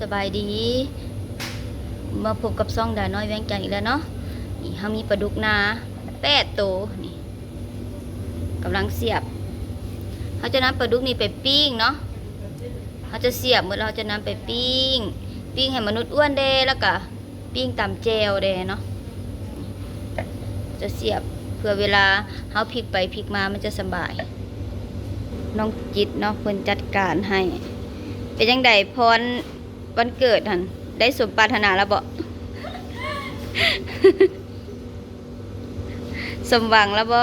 สบายดี มาพบกับซ่องดาน้อยแวงจันอีกแล้วเนาะนี่เฮามีปลาดุกนาแปดตัวนี่กำลังเสียบเขาจะนำปลาดุกนี่ไปปิ้งเนาะเขาจะเสียบเมื่อเราจะนำไปปิ้ง ปิ้งให้มนุษย์อ้วนเดแล้วก็ปิ้งตำแจวเดเนาะจะเสียบเพื่อเวลาเฮาพลิกไปพลิกมามันจะสบายน้องจิตเนาะเพิ่นจัดการให้ เป็นยังไงพร วันเกิดหันได้สมปรารถนาแล้วบ่สมหวังแล้วบ่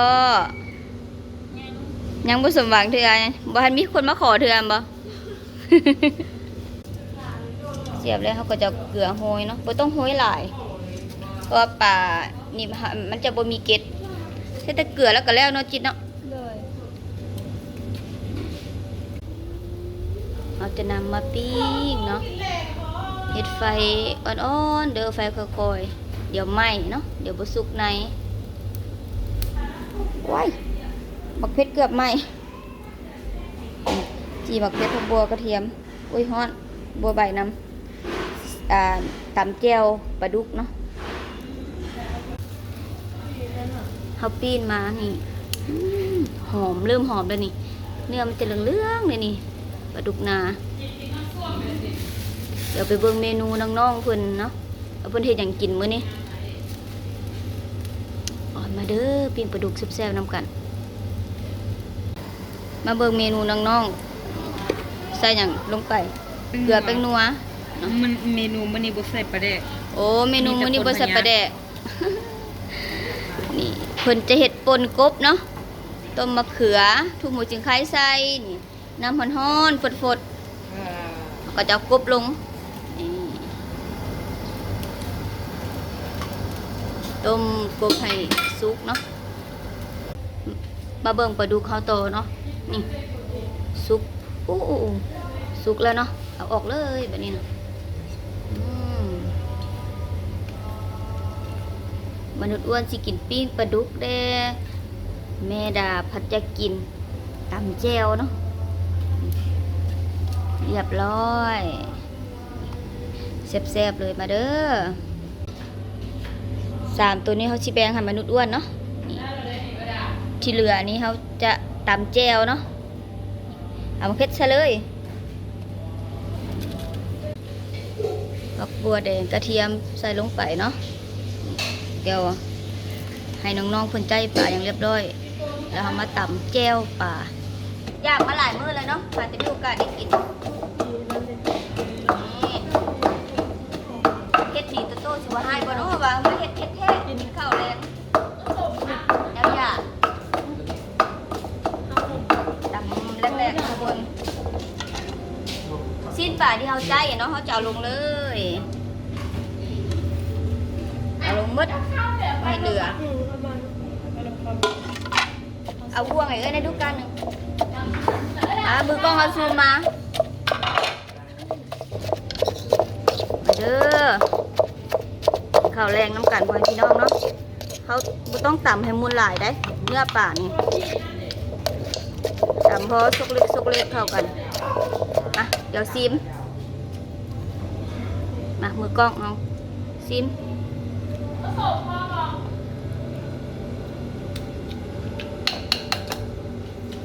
ยังบ่สมหวังเทื่อบ่ทันมีคนมาขอเทื่อบ่เสียบแล้วเขาก็จะเกลือโหยเนาะบ่ต้องโหยหลายเพราะว่าป่านี่มันจะบ่มีเกล็ดใช้แต่เกลือแล้วก็แล้วเนาะจิตเนาะเลยเราจะนำมาปิ้งเนาะ เห็ดไฟอ่อนๆ เดี๋ยวไฟค่อยๆ เดี๋ยวไหม้เนาะ เดี๋ยวบสุกในว้ายบักเพชรเกือบไหม้จีบักเพชรพวกบัวกระเทียม อุ้ยฮ้อนบัวใบนำอ่าตำแจวปลาดุกเนาะเขาปีนมานี่หอมเริ่มหอมแล้วนี่ เนื้อมันจะเหลืองๆเลยนี่ปลาดุกนา ดี๋ยวไปเบิ่งเมนูน้องๆเพิ่นเนาะเอาเพิ่นเฮ็ดหยังกินมื้อนี้ออนมาเด้อปิ้งปลาดุกแซ่บๆนำกัน มาเบิ่งเมนูน้องๆใส่หยังลงไปเกลือแป้งนัวมันเมนูมันนี่บ่ใส่ปลาแดกโอ้เมนูมีแต่มื้อนี้บ่ใส่คนปลาแดกนี่เพิ่นจะเฮ็ดป่นกบเนาะต้มมะเขือทุกหมูจิงไคใส่นี่น้ำร้อนๆฟดๆก็จะเอากบลงนี่ ต้มกบให้สุกเนาะมาเบิ่งปลาดูเขาโตเนาะนี่สุกอู้อู้อู้สุกแล้วเนาะเอาออกเลยแบบนี้เนาะมมนุษย์อ้วนสิกินปิ้งปลาดุกเด้แม่ดาพัดจะกินตำแจวเนาะเรียบร้อยแซ่บๆเลยมาเด้อ สามตัวนี้เขาชิแบงให้มนุษย์อ้วนเนาะนี่ที่เหลือนี้เขาจะตำแจวเนาะเอามาเพ็ดซะเลยบักบัวแดงกระเทียมใส่ลงไปเนาะเดี๋ยวให้น้องๆคนใจป่าอย่างเรียบร้อย แล้วเขามาตำแจวป่า ยากมาหลายมื้อเลยเนาะผ่าจะมีโอกาสได้กิน เฮ็ดดีโตโตสิว่าให้บ่เนาะว่ามาเฮ็ดเฮ็ดแท้กินข้าวแรงแล้วอย่าตำแรกๆทุกคนสิ้นป่าที่เฮาใจอะเนาะเฮาจะเอาลงเลย เอาลงหมดไม่เหลือ เอาบ่วงให้เอ้ยในดูกันหนึงอ่ามือกล้องเอาซูมมา เด้อข้าวแรงน้ำกันพอพี่น้องเนาะเขาบ่ต้องต่ำให้มุนหลายได้ เนื้อป่านี่ต่ำพอสุกเล็กสุกเล็กเข้ากันอะเดี๋ยวซิม มามือกล้องเอาซิม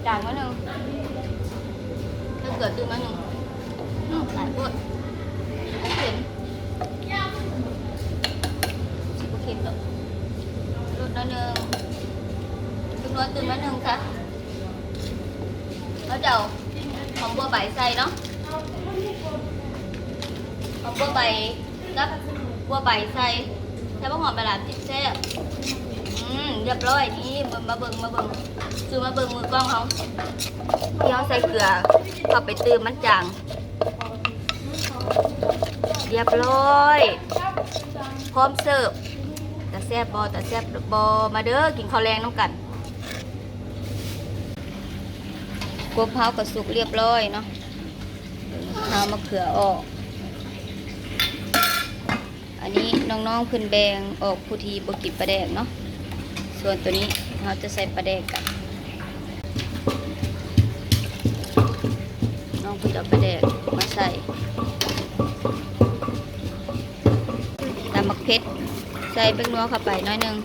จานมาหนึ่งถ้าเกิดตื่นมาหนึ่งอืมหลายปวดเข็มสิบกว่าเข็มหรอกลดน้อยหนึ่งจำนวนตื่นมาหนึ่งค่ะเขาจะเอาหอมบัวใบใส่เนาะหอม บัวใบกับบัวใบใส่ใส่พวกหอมไปหลานติดแซ่บอืมเรียบร้อยนี่มามาเบิ่งมาเบิ่งซื้อมาเบิ่งมือกล้องเขาที่เขาใส่เกลือเข้าไปตื่มมันจางเรียบร้อย พร้อมเสิร์ฟแต่แซ่บบอแต่แซ่บบอมาเด้อกินข้าวแรงน้ำกันกบเผากับสุกเรียบร้อยเนาะเอามะเขือออก อันนี้น้องๆพื้นแบงออกผู้ทีบกินปลาแดกเนาะ ส่วนตัวนี้เราจะใส่ปลาแดกกันน้องพิ่นจะเอาปลาแดกมาใส่ผ็ดใส่เป็นนัวเข้าไปน้อยนึง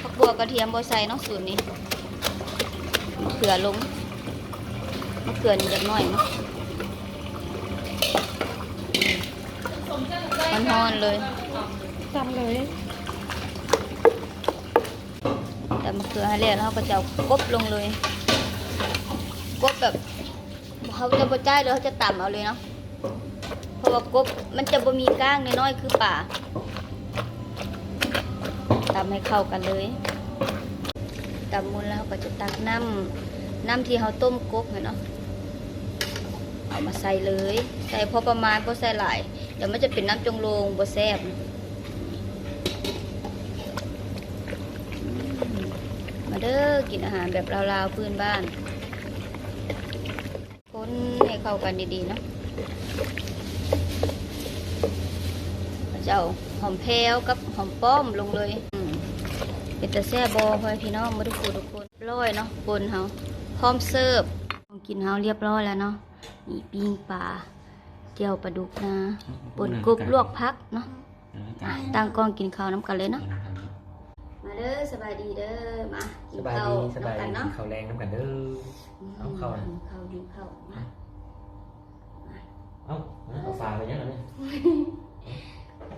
ผักบัวกระเทียมบ่ใส่เนาะสูตรนี้มะเขือลงมะเขือนี่จักหน่อยเนาะ มันฮ้อนๆเลยจำเลยแต่มะเขือให้แล้วแล้วเราก็จะเอากบลงเลยกบแบบเขาจะบ่จ่ายเลยเขาจะต่ำเอาเลยเนาะเพราะว่ากบมันจะบ่มีก้างน้อยๆคือป่าตำให้เข้ากันเลยตำมุนแล้วก็จะตักน้ำน้ำที่เขาต้มกบเนาะเอามาใส่เลย ใส่พอประมาณบ่ใส่หลายเดี๋ยวมันจะเป็นน้ำจงโลงบ่แซบมาเด้อกินอาหารแบบลาวๆพื้นบ้านคนให้เข้ากันดีๆเนาะเจะเอาหอมแพรวกับหอมป้อมลงเลยเป็นตะแซ่บอพ่อพี่น้องมาทุกคนทุกคนร้อยเนาะปนเฮาพร้อมเสิร์ฟกินเฮาเรียบร้อยแล้วเนาะนี่ปิ้งปลา จียวปลาดุกนะปนกรุบลวกพักเนาะอะตั้งกล้องกินข้าวน้ำกันเลยเนาะมาเด้อสบายดีเด้อมากิสนบายข้าวดีสบายน้ำกันดีเนาะเขาวแรงน้ำกันเด้อเอาเข้านะกินข้าวกินข้าวมาเอ้าเอาฝาไปยังไงเนี่ย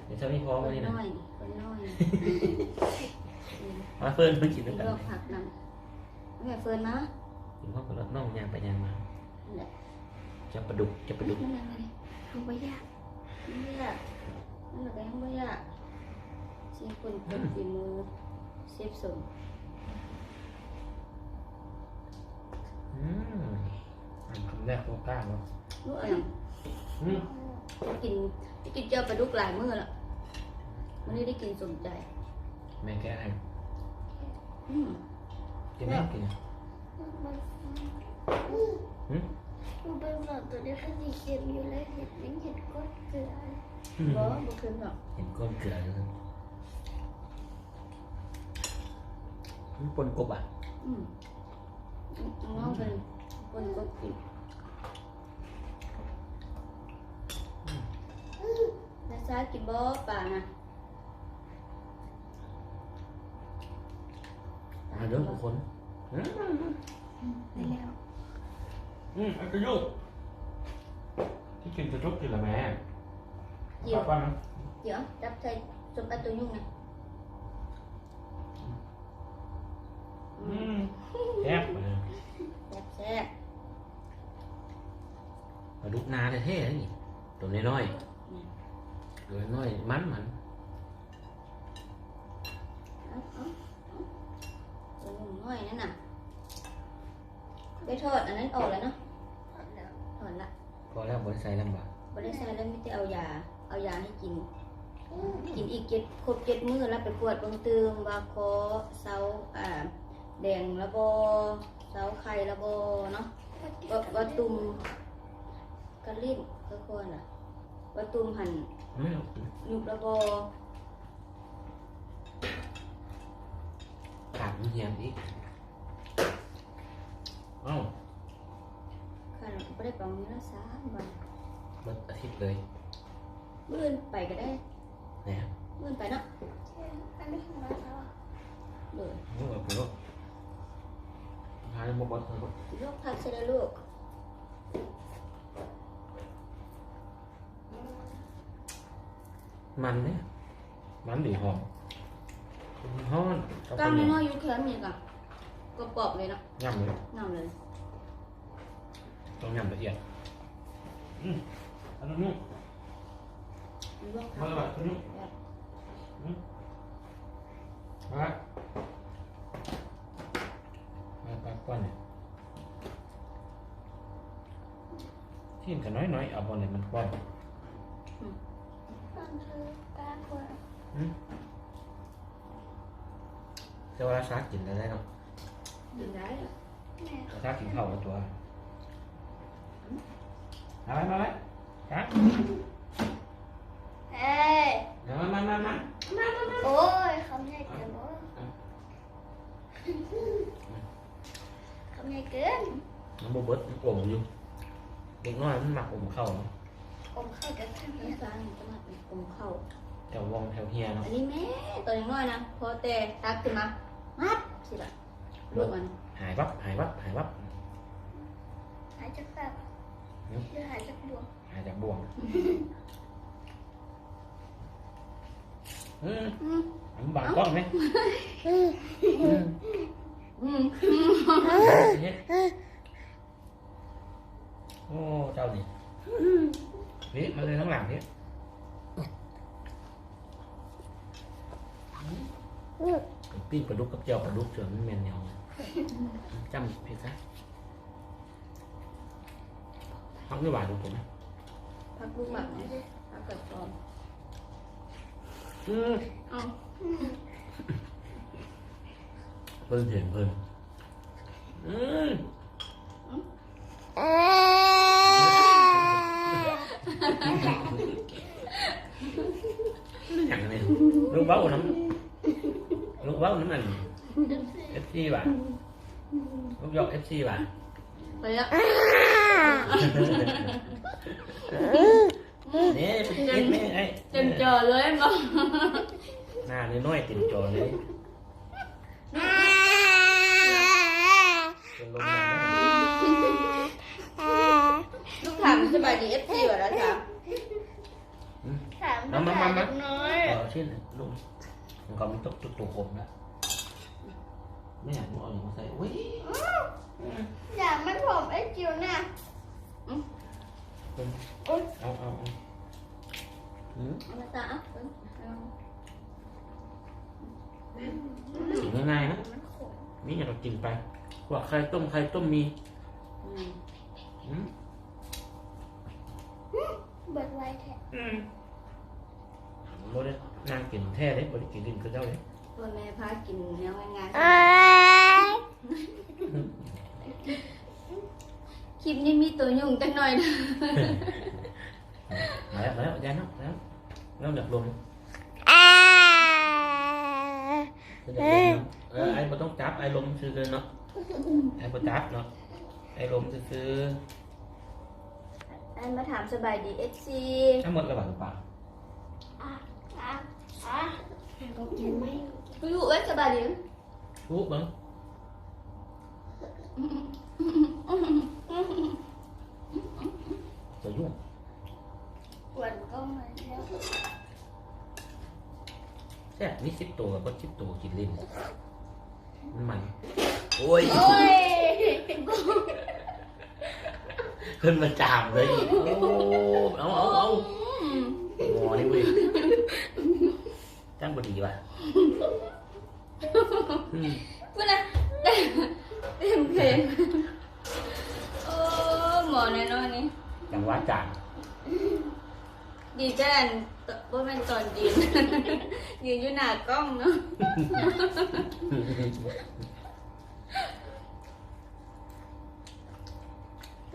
เดี๋ยวเช้านี้พร้อมคแล้วนนี่นะน้อยคนน้อยมาเฟิร์นเพิ่งกินกิด้วยนกันลวกผักนำแม่เฟิร์นมากินข้าวกับรถน่องยางไปยางมานั่นแหละจะประดุกจะประดุก นั่นแหละเลยทำไปยากไม่ยากนั่นแหละก็ยังไม่ยากซีคนเป็นฝีมือเซฟส่งอืมอันคำแรกโคก้าเนาะลูกอะไรอืมกินกินเจ้าปลาดุกหลายมื้อแล้ววันนี้ได้กินสมใจแม่แกให้อืมกินไหมกินอืมมันเป็นแบบ ตัวนี้คือสีเขียวอยู่แล้วเห็นไม่เห็นก้นเกลือบ่บ่คืนหรอกเห็นก้นเกลือเลยมันปนกบอะอืมน้องเป็นคนก็กินแล้วซ้ายกินบ่ป่านะมาเด้อทุกคนอืมไปแล้ว อืมอันกระยุก ที่กินกระยุกกินละแม่เดี๋ยวป้านะเดี๋ยวจับใส่สมปัตตัวยุ่งนะอืมแซ่บเลยแซ่บแซ่บปลาดุกนาเท่ๆนะนี่ตัวน้อยๆตัวน้อยๆมันมันเอาเอาเอาตัวยุ่งน้อยนั่ นน่ะได้ทอดอันนั้นออกแล้วเนาะแล้วถอดละพอแล้วบริใส่ลำบากบ่ได้ใส่แล้วไมแต่ได้เอายา เอายาให้กิน กินอีกเจ็ดครบเจ็ดมื้อแล้วไปกวดเบางตืมว่าคอเสาอ่าแดงระบอเสาไข่ระบอเนาะว่าว่าตุ่มกระลิ่นก็คนล่ะว่าตุ่มหันไม่หรอกยุบระบอขาดมันเหียนอีกเอ้า ค่ะเราก็บ่ได้ไปมื้อละสามวันเบิดอาทิตย์เลยมื้ออื่นไปก็ได้นะมื้ออื่นไปเนาะอันนี้ของเราแล้วเด้อโอ้โหลูกหาเรื่องบดเลยลูกลูกพักเสร็จแล้วลูกมันเนี่ยมันดีหอมหอมกล้ามน้อยๆอยู่แค่นี้ก็ก็ปอกเลยเนาะย่ำเลยน้ำเลย ต้องย่ำละเอียดอืมอันนู้นลวกผัมากแบบนี้มามาปักก้อนเนี่ยที่กันน้อยๆเอาบอลเนี่ยมันก้อนต้องคือกล้ากลัวอืมแต่ว่าซากินได้เนาะกินได้อะแม่ ซากินข้าวกับตัว มาไว้มาไว้ครับเอ้ยมามามามาโอ้ยคำใหญ่เกินโอ้ยคำใหญ่เกินน้ำบเบิดมันอมอยู่เด็กน้อยมันหมักอมเข้าเนาะอมเข้ากับข้างนี่เนี่ยฟ้านี่จะมาเป็นกลมเข้าแถววงแถวเฮียเนาะอันนี้แม่ตัวน้อยๆนะพอแต่ตักขึ้นมามัดสิล่ะลูกมันหายวับหายวับหายวับหายจากแบบ หรือหายจากดวงหายจากบ่วงอืมอืมอันบังกล้องไหมอืมอืมเฮ็ดโอ้เจ้านี่นี่มาเลยข้างหลังนี่ปิ้งปลาดุกกับเจียวปลาดุกเจอมันเมนเนียวจำผิดซะ พักไม่หวานดูผมนะพักลูกหมักนะพักกับตอมอืมเอ้าเพิ่นเห็นเพิ่นอืมอย่างนี้ลูกเบ้าน้ำลูกเบ้าน้ำมันเอฟซีว่ะลูกยอกเอฟซีว่ะไปแล้ว นี่ยเป็นเอ็ดแม่ไอ้เต็มจอเลยมั้งหน้าน้อยๆเต็มจอเลยเป็นลมแรงนะลูกถามสบายดีเอฟซีวะแล้วจ้ะถามภาษาเล็กน้อยเออชื่อลุงมันก็มีตุ๊กตุ๊กตุ๊กผมนะไม่อยากเอาอย่างมาใส่อุ้ย อยากไม่ผมไอ้จิ๋วน่ะ เอาเอาเอาอืมเอามาตาอะเออกินง่ายๆนะมันขมนี่อย่างเรากินไปพวกไข่ต้มไข่ต้มมีอืมอืมเบิดไว้แท้อืมโมได้นางกินแท้เลยบริกินดินคือเจ้าเลยพ่อแม่พากินแนวง่ายๆ คลิปนี้มีตัวยุ่งจังหน่อยนะมาแล้วมาแล้วยายเนาะมาแล้วเริ่มจากลมเริ่มจากลมเนาะเออไอ้บ่ต้องจับไอ้ลมซื้อเลยเนาะไอ้บ่จับเนาะไอ้ลมซื้ออันมาถามสบายดีเอฟซีทั้งหมดระหว่างปากอะอะอะต้องกินไหมกูอยู่ไว้สบายดีทุบเบิ้ง จะยุ่งกวนก็มาแล้วแซ่บนี่สิบตัวก็สิบตัวกินลิ้นมันมันโอ้ยโอ้ยขึ้นมาจามเลยอีกโอ้เอาเอาเอาหมอนี่เว้ยจ้างบดีว่ะอืมพูดนะ วะจางดีแจ้นว่าเป็นตอนยืนยืนอยู่หน้ากล้องเนาะ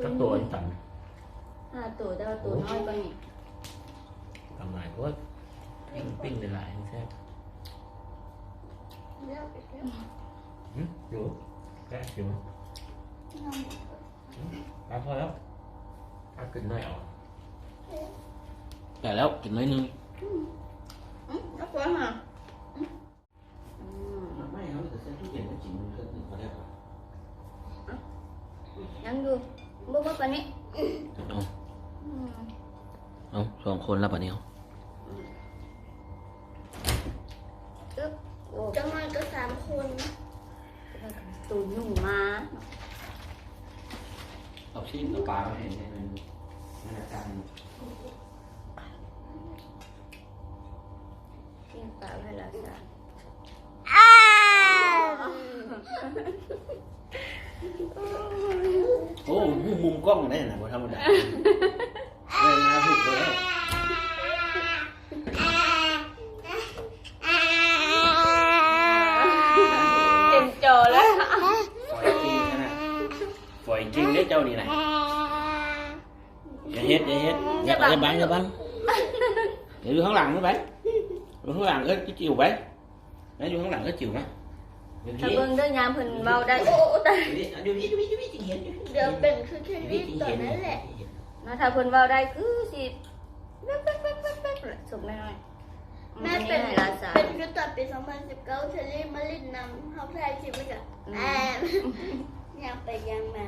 ก็ตัวอันต่ห้าตัวแต่ว่าตัวน้อยกว่านี่ำทำลายเพราะว่าปิ้งหลายๆแซ่บเลือกอีกแล้วอืมอยู่แค่อยู่น้องไปพอแล้ว ถ้ากินน้อยออกแต่แล้วกินน้อยนึงอืมเอากว่าฮะอืมไม่เขาจะเส้นทุกอย่างก็กินมันก็ถึงพอแล้วยังอยู่บ่บ่ปานนี้เอาอืมเอาสองคนแล้วปะเนี่ยอึ๊บโอ้ จังมันก็สามคน ตัวหนุ่มมา เอาชิ้นเอาปลามาเห็นในมันมันอาการ เพียงปลาให้ละจ้ะ โอ้มุมกล้องได้นะบ่ธรรมดาเลยมาผิดเลยเต็มจอแล้วปล่อยจริงนะปล่อยจริงได้เจ้านี่แหละอย่าเฮ็ดอย่าเฮ็ดอย่าอย่าบังอย่าบังเดี๋ยวอยู่ข้างหลังนู้นไปอยู่ข้างหลังก็จิ๋วไปแล้วอยู่ข้างหลังก็จิ๋วนะอยู่ ถ้านี่เบิ่งเด้อยามเพิ่นเมาได้โอ้ตายอยู่นี่อยู่นี่อยู่นี่จริงเห็นอยู่เดี๋ยวเป็นคือแค่นี้ตอนนั้นแหละอนะถ้าเพิ่นเว้าได้คือสิแป๊กแป๊กแป๊กแป๊กแป๊กแหละสุกน้อยๆแม่เป็นอัให้หลานสาวเป็นก็ตอนปี2019เชอรี่มาเล่นน้ำเขาแพ้ชิมไปกับแอมยังไปยังมา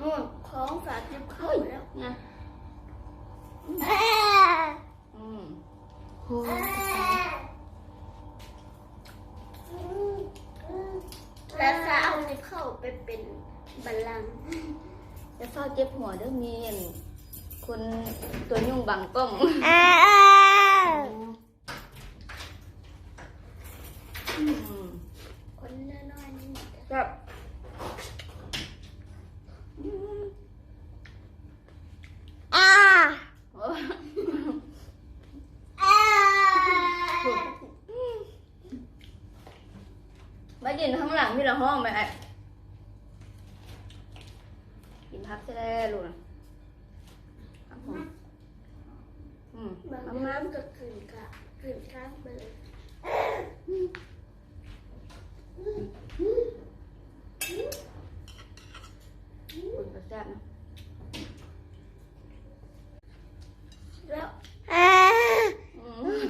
นู่นของฝากจิบเข้าแล้วนะแม่ อืมแล้วจะเอาจิบเข้าไปเป็นบัลลังก์จะเฝ้าเจ็บหัวเด้อมีอันคนตัวยุ่งบังกล้องอืมคนน้อยๆนี่ครับอ่าโอ้อ่า มา กินข้างหลังที่เราห้องไหมไอ้กินพักจะได้ลูกนะครับผมอืมบางเอาทีมามันก็ขึ้นกะขึ้นข้างไปเลยคุณก็แซ่บนะแล้วอืม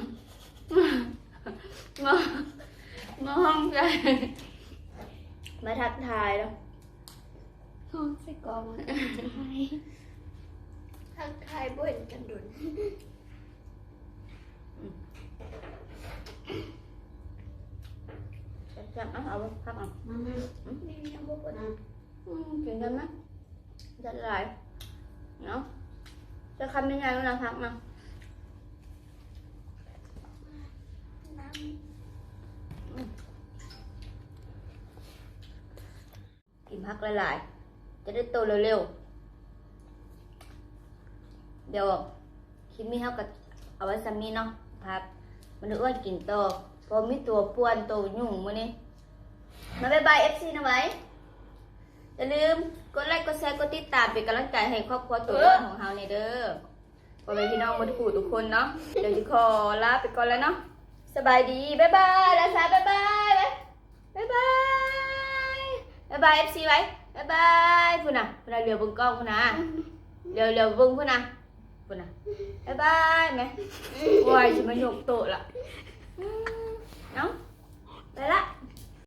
มามาห้องใจมาทักทายแล้วห้องใส่กล่องทักทายบ่เห็นกันดุนแซ่บๆเอาเอาพักเอานี่ยังบ่เปิดอืมกินกันไหมจะหลายเนาะจะคำยังไงเวลาพักนะน้ กินพักหลายๆ จะได้โตเร็วๆ เดี๋ยวคลิปนี้เขาก็เอาไว้ซ้ำนี้เนาะครับ มันอ้วนกินโตพอมีตัวป่วนตัวยุ่งมื้อนี้มาบายบาย FC นะไว้อย่าลืมกดไลค์กดแชร์กดติดตามเป็นกำลังใจให้ครอบครัวตัวน้อยของเฮาในเด้อพ่อแม่พี่น้องมดคู่ทุกคนเนาะเดี๋ยวจะขอลาไปก่อนแล้วเนาะสบายดี บ๊ายบายลาซาบ๊ายบายบายายบ๊ายบาย FC ไว้บ๊ายบายพุ่นน่ะพุ่นน่ะเรียวเบิ่งกล้อ